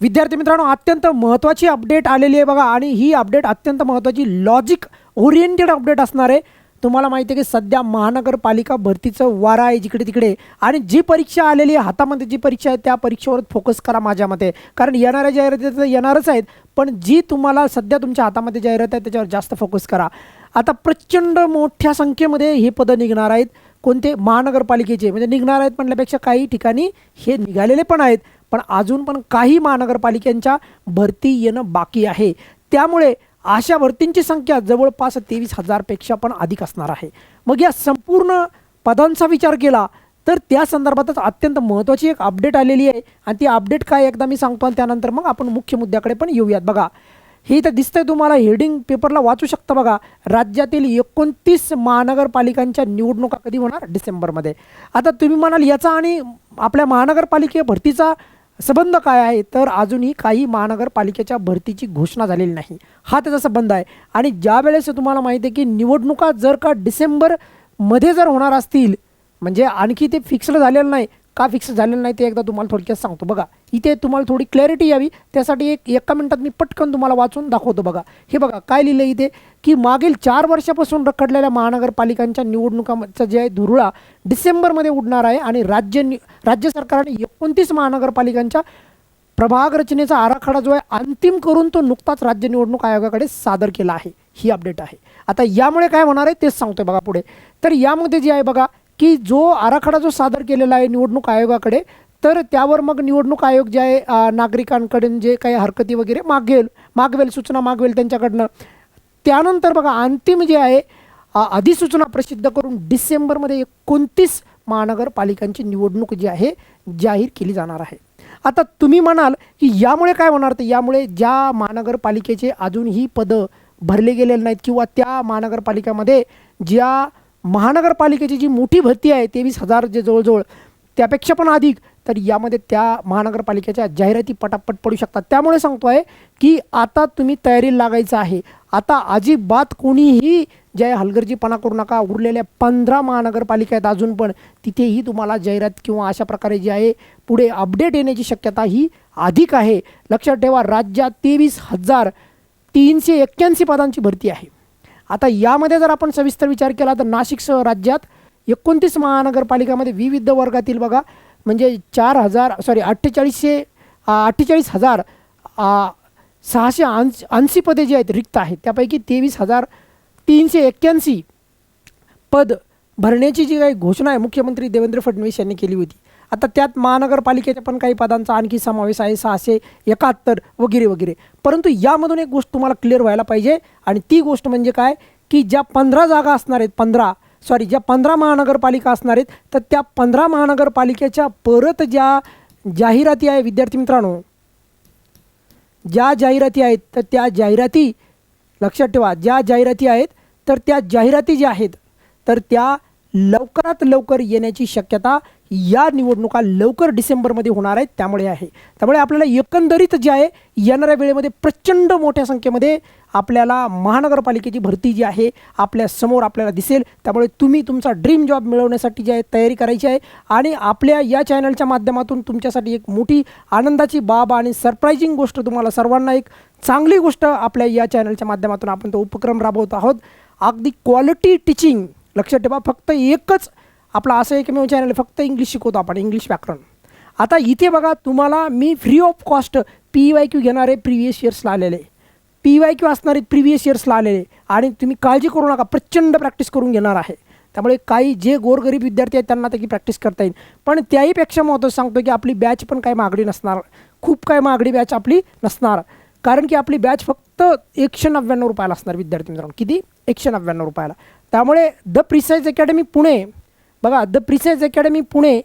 विद्यार्थी मित्रांनो अत्यंत महत्त्वाची अपडेट आलेली आहे बघा. आणि ही अपडेट अत्यंत महत्त्वाची लॉजिक ओरिएंटेड अपडेट असणार आहे. तुम्हाला माहिती आहे की सध्या महानगरपालिका भरतीचं वारा आहे जिकडे तिकडे आणि जी परीक्षा आलेली आहे हातामध्ये जी परीक्षा आहे त्या परीक्षेवर फोकस करा माझ्या मते. कारण येणाऱ्या जाहिराती तर येणारच आहेत पण जी तुम्हाला सध्या तुमच्या हातामध्ये जाहिरात आहे त्याच्यावर जास्त फोकस करा. आता प्रचंड मोठ्या संख्येमध्ये हे पदं निघणार आहेत. कोणते? महानगरपालिकेचे. म्हणजे निघणार आहेत म्हणल्यापेक्षा काही ठिकाणी हे निघालेले पण आहेत. पण अजून पण काही महानगरपालिकांच्या भरती येणं बाकी आहे. त्यामुळे अशा भरतींची संख्या जवळपास तेवीस हजारपेक्षा पण अधिक असणार आहे. मग या संपूर्ण पदांचा विचार केला तर त्या संदर्भातच अत्यंत महत्त्वाची एक अपडेट आलेली आहे. आणि ती अपडेट काय एकदा मी सांगतो आणि त्यानंतर मग आपण मुख्य मुद्द्याकडे पण येऊयात. बघा हे तर दिसतंय तुम्हाला हेडिंग पेपरला वाचू शकता बघा. राज्यातील एकोणतीस महानगरपालिकांच्या निवडणुका कधी होणार? डिसेंबरमध्ये. आता तुम्ही म्हणाल याचा आणि आपल्या महानगरपालिके भरतीचा संबंध काय आहे? तर अजूनही काही महानगरपालिकेच्या भरतीची घोषणा झालेली नाही. हा त्याचा संबंध आहे. आणि ज्या वेळेस तुम्हाला माहिती आहे की निवडणुका जर का डिसेंबरमध्ये जर होणार असतील म्हणजे आणखी ते फिक्स्ड झालेलं नाही का फिक्स झालेलं नाही ते एकदा तुम्हाला थोडक्यात सांगतो. बघा इथे तुम्हाला थोडी क्लॅरिटी यावी. त्यासाठी एक एका मिनिटात मी पटकन तुम्हाला वाचून दाखवतो बघा. हे बघा काय लिहिलं इथे? की मागील चार वर्षापासून रखडलेल्या महानगरपालिकांच्या निवडणुकांचा जे आहे धुरुळा डिसेंबरमध्ये उडणार आहे आणि राज्य राज्य सरकारने एकोणतीस महानगरपालिकांच्या प्रभाग रचनेचा आराखडा जो आहे अंतिम करून तो नुकताच राज्य निवडणूक आयोगाकडे सादर केला आहे. ही अपडेट आहे. आता यामुळे काय होणार आहे तेच सांगतोय बघा पुढे. तर यामध्ये जे आहे बघा की जो आराखडा जो सादर केलेला आहे निवडणूक आयोगाकडे तर त्यावर मग निवडणूक आयोग जे आहे नागरिकांकडून जे काही हरकती वगैरे मागेल मागवेल सूचना मागवेल त्यांच्याकडनं. त्यानंतर बघा अंतिम जे आहे अधिसूचना प्रसिद्ध करून डिसेंबरमध्ये एकोणतीस महानगरपालिकांची निवडणूक जी आहे जाहीर केली जाणार आहे. आता तुम्ही म्हणाल की यामुळे काय होणार तर यामुळे ज्या महानगरपालिकेचे अजूनही पदं भरले गेलेले नाहीत किंवा त्या महानगरपालिकामध्ये ज्या महानगरपालिकेची जी मोठी भरती आहे तेवीस हजार जे जवळजवळ त्यापेक्षा पण अधिक तर यामध्ये त्या महानगरपालिकेच्या जाहिराती पटापट पडू शकतात. त्यामुळे सांगतो आहे की आता तुम्ही तयारीला लागायचं आहे. आता अजिबात कोणीही जे आहे हलगर्जीपणा करू नका. उरलेल्या पंधरा महानगरपालिका आहेत अजून पण. तिथेही तुम्हाला जाहिरात किंवा अशा प्रकारे जी आहे पुढे अपडेट येण्याची शक्यता ही अधिक आहे. लक्षात ठेवा राज्यात तेवीस हजार तीनशे एक्क्याऐंशी पदांची भरती आहे. आता यामध्ये जर आपण सविस्तर विचार केला तर नाशिकसह राज्यात एकोणतीस महानगरपालिकामध्ये विविध वर्गातील बघा म्हणजे चार हजार सॉरी अठ्ठेचाळीसशे अठ्ठेचाळीस हजार सहाशे ऐंशी ऐंशी पदे जी आहेत रिक्त आहेत. त्यापैकी तेवीस हजार तीनशे एक्क्याऐंशी पद भरण्याची जी काही घोषणा आहे मुख्यमंत्री देवेंद्र फडणवीस यांनी केली होती. आता त्यात महानगरपालिकेच्या पण काही पदांचा आणखी समावेश आहे सहाशे एकाहत्तर वगैरे वगैरे. परंतु यामधून एक गोष्ट तुम्हाला क्लिअर व्हायला पाहिजे आणि ती गोष्ट म्हणजे काय? की ज्या पंधरा जागा असणार आहेत पंधरा सॉरी ज्या पंधरा महानगरपालिका असणार आहेत तर त्या पंधरा महानगरपालिकेच्या परत ज्या जाहिराती आहे विद्यार्थी मित्रांनो ज्या जाहिराती आहेत तर त्या जाहिराती लक्षात ठेवा ज्या जाहिराती आहेत तर त्या जाहिराती ज्या आहेत तर त्या लवकरात लवकर येण्याची शक्यता या निवडणुका लवकर डिसेंबरमध्ये होणार आहेत त्यामुळे आहे. त्यामुळे आपल्याला एकंदरीत जे आहे येणाऱ्या वेळेमध्ये प्रचंड मोठ्या संख्येमध्ये आपल्याला महानगरपालिकेची भरती जी आहे आपल्यासमोर आपल्याला दिसेल. त्यामुळे तुम्ही तुमचा ड्रीम जॉब मिळवण्यासाठी जी आहे तयारी करायची आहे आणि आपल्या या चॅनलच्या माध्यमातून तुमच्यासाठी एक मोठी आनंदाची बाब आणि सरप्रायझिंग गोष्ट तुम्हाला सर्वांना एक चांगली गोष्ट आपल्या या चॅनलच्या माध्यमातून आपण तो उपक्रम राबवत आहोत. अगदी क्वालिटी टीचिंग लक्षात ठेवा. फक्त एकच आपला असं एकमेव चॅनल फक्त इंग्लिश शिकवतो आपण इंग्लिश व्याकरण. आता इथे बघा तुम्हाला मी free of cost P Y Q घेणारे प्रिव्हियस इयर्सला आलेले. पी वाय क्यू असणारे प्रिव्हियस इयर्सला आलेले. आणि तुम्ही काळजी करू नका प्रचंड प्रॅक्टिस करून घेणार आहे. त्यामुळे काही जे गोरगरीब विद्यार्थी आहेत त्यांना त्याची प्रॅक्टिस करता येईल. पण त्याहीपेक्षा महत्त्वाचं सांगतो की आपली बॅच पण काही मागणी नसणार. खूप काय मागणी बॅच आपली नसणार. कारण की आपली बॅच फक्त एकशे नव्याण्णव रुपयाला असणार विद्यार्थी मित्रांनो. किती? एकशे नव्याण्णव रुपयाला. त्यामुळे द प्रिसाईज अकॅडमी पुणे बघा द प्रिसाईज अकॅडमी पुणे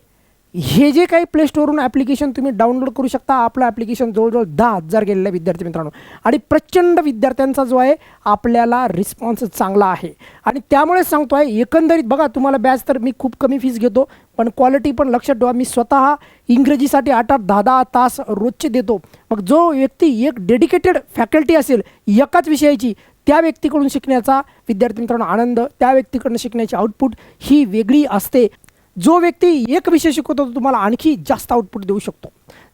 हे जे काही प्ले स्टोरवरून ॲप्लिकेशन तुम्ही डाउनलोड करू शकता आपलं ॲप्लिकेशन जवळजवळ दहा हजार गेलेलं आहे विद्यार्थी मित्रांनो. आणि प्रचंड विद्यार्थ्यांचा जो आहे आपल्याला रिस्पॉन्स चांगला आहे. आणि त्यामुळे सांगतो आहे एकंदरीत बघा तुम्हाला बॅच तर मी खूप कमी फीस घेतो पण क्वालिटी पण लक्षात ठेवा मी स्वतः इंग्रजीसाठी आठ आठ दहा दहा तास रोजचे देतो. मग जो व्यक्ती एक डेडिकेटेड फॅकल्टी असेल एकाच विषयाची त्या व्यक्तीकडून शिकण्याचा विद्यार्थी मित्रांनो आनंद त्या व्यक्तीकडून शिकण्याची आउटपुट ही वेगळी असते. जो व्यक्ती एक विषय शिकवतो तो तुम्हाला आणखी जास्त आउटपुट देऊ शकतो.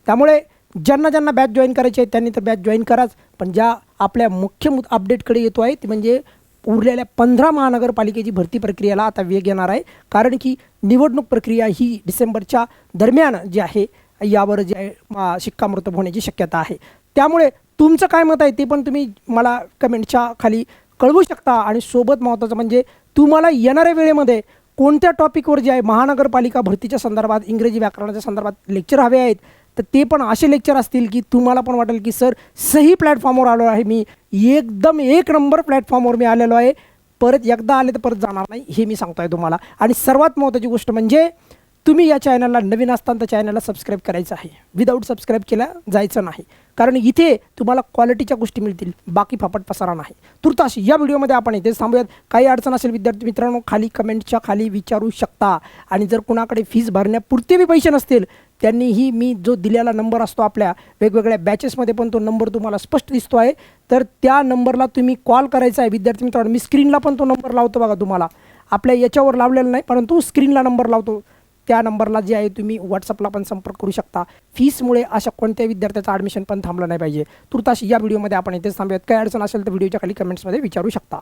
त्यामुळे ज्यांना ज्यांना बॅच जॉईन करायची आहे त्यांनी तर बॅच जॉईन कराच. पण ज्या आपल्या मुख्य मुद अपडेटकडे येतो आहे ती म्हणजे उरलेल्या पंधरा महानगरपालिकेची भरती प्रक्रियेला आता वेग येणार आहे. कारण की निवडणूक प्रक्रिया ही डिसेंबरच्या दरम्यान जी आहे यावर जे आहे शिक्कामोर्तब होण्याची शक्यता आहे. त्यामुळे तुमचं काय मत आहे ते पण तुम्ही मला कमेंटच्या खाली कळवू शकता आणि सोबत महत्त्वाचं म्हणजे तुम्हाला येणाऱ्या वेळेमध्ये कोणत्या टॉपिकवर जे आहे महानगरपालिका भरतीच्या संदर्भात इंग्रजी व्याकरणाच्या संदर्भात लेक्चर हवे आहेत तर ते पण असे लेक्चर असतील की तुम्हाला पण वाटेल की सर सही प्लॅटफॉर्मवर आलो आहे मी. एकदम एक नंबर प्लॅटफॉर्मवर मी आलेलो आहे. परत एकदा आले तर परत जाणार नाही. हे मी सांगतो आहे तुम्हाला. आणि सर्वात महत्त्वाची गोष्ट म्हणजे तुम्ही या चॅनलला नवीन असताना तर चॅनलला सबस्क्राईब करायचं आहे. विदाऊट सबस्क्राईब केलं जायचं नाही. कारण इथे तुम्हाला क्वालिटीच्या गोष्टी मिळतील बाकी फापट पसारा नाही. तुर्तास या व्हिडिओमध्ये आपण इथे थांबूयात. काही अडचण असेल विद्यार्थी मित्रांनो खाली कमेंटच्या खाली विचारू शकता. आणि जर कुणाकडे फीज भरण्यापुरते बी पैसे नसतील त्यांनीही मी जो दिलेला नंबर असतो आपल्या वेगवेगळ्या बॅचेसमध्ये पण तो नंबर तुम्हाला स्पष्ट दिसतो आहे. तर त्या नंबरला तुम्ही कॉल करायचा आहे. विद्यार्थी मित्रांनो मी स्क्रीनला पण तो नंबर लावतो बघा तुम्हाला. आपल्या याच्यावर लावलेला नाही परंतु स्क्रीनला नंबर लावतो. त्या नंबरला जे आहे तुम्ही व्हॉट्सअपला पण संपर्क करू शकता. फीसमुळे अशा कोणत्याही विद्यार्थ्याचं ॲडमिशन पण थांबलं नाही पाहिजे. तुर्ताशी या व्हिडिओमध्ये आपण इथेच थांबूयात. काय अडचण असेल तर व्हिडिओच्या खाली कमेंट्समध्ये विचारू शकता.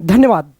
धन्यवाद.